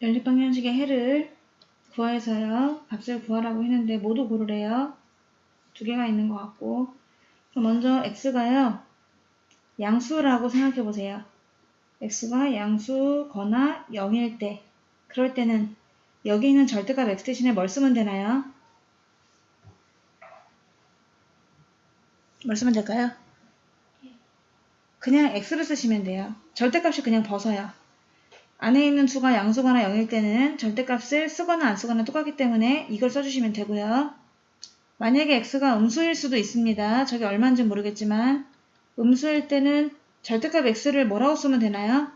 연립방정식의 해를 구하여서요. 값을 구하라고 했는데 모두 고르래요. 두 개가 있는 것 같고. 그럼 먼저 x가요. 양수라고 생각해 보세요. x가 양수거나 0일 때 그럴 때는 여기 있는 절대값 x 대신에 뭘 쓰면 되나요? 뭘 쓰면 될까요? 그냥 x를 쓰시면 돼요. 절대값이 그냥 벗어요. 안에 있는 수가 양수거나 0일 때는 절대값을 쓰거나 안 쓰거나 똑같기 때문에 이걸 써주시면 되고요. 만약에 x가 음수일 수도 있습니다. 저게 얼마인지 모르겠지만 음수일 때는 절대값 x를 뭐라고 쓰면 되나요?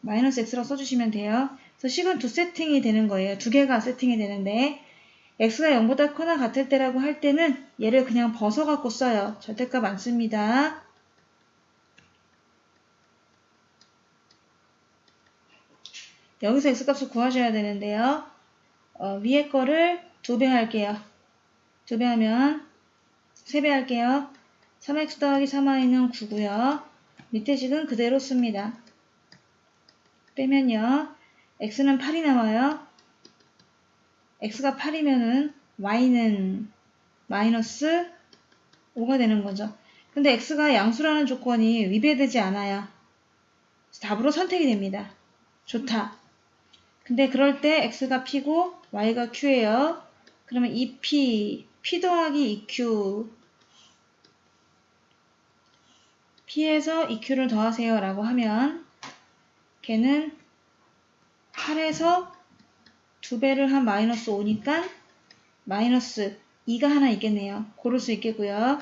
마이너스 x라고 써주시면 돼요. 그래서 식은 두 세팅이 되는 거예요. 두 개가 세팅이 되는데 x가 0보다 크거나 같을 때라고 할 때는 얘를 그냥 벗어갖고 써요. 절대값 안 씁니다. 여기서 x값을 구하셔야 되는데요. 어, 위에 거를 두 배 할게요. 두 배 하면 세 배 할게요. 3x 더하기 3y는 9고요. 밑에 식은 그대로 씁니다. 빼면요. x는 8이 나와요. x가 8이면은 y는 마이너스 5가 되는 거죠. 근데 x가 양수라는 조건이 위배되지 않아요. 답으로 선택이 됩니다. 좋다. 근데 그럴 때 x가 p고 y가 q예요. 그러면 2p, p 더하기 2q p에서 2q를 더하세요 라고 하면 걔는 8에서 2배를 한 마이너스 5니까 마이너스 2가 하나 있겠네요. 고를 수 있겠고요.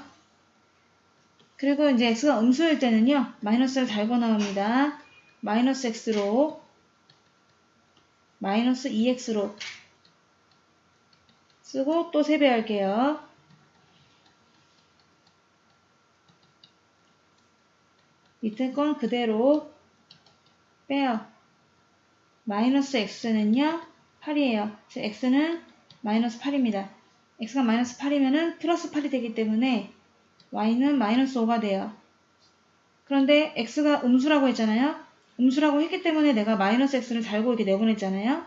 그리고 이제 x가 음수일 때는요. 마이너스를 달고 나옵니다. 마이너스 x로 마이너스 2x로 쓰고 또 세배할게요. 밑에 건 그대로 빼요. 마이너스 x는요 8이에요. x는 마이너스 8입니다. x가 마이너스 8이면은 플러스 8이 되기 때문에 y는 마이너스 5가 돼요. 그런데 x가 음수라고 했잖아요. 음수라고 했기 때문에 내가 마이너스 x를 달고 이렇게 내보냈잖아요.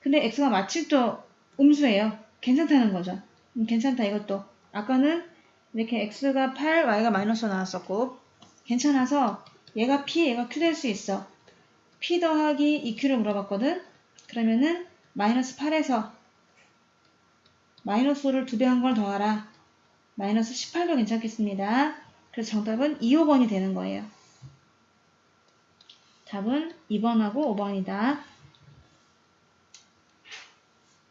근데 x가 마침 또 음수예요. 괜찮다는 거죠. 음, 괜찮다 이것도. 아까는 이렇게 x가 8, y가 마이너스 나왔었고 괜찮아서 얘가 p, 얘가 q 될 수 있어. p 더하기 2q를 물어봤거든. 그러면은 마이너스 8에서 마이너스 5를 두 배 한 걸 더하라. 마이너스 18도 괜찮겠습니다. 그래서 정답은 2, 5번이 되는 거예요. 답은 2번하고 5번이다.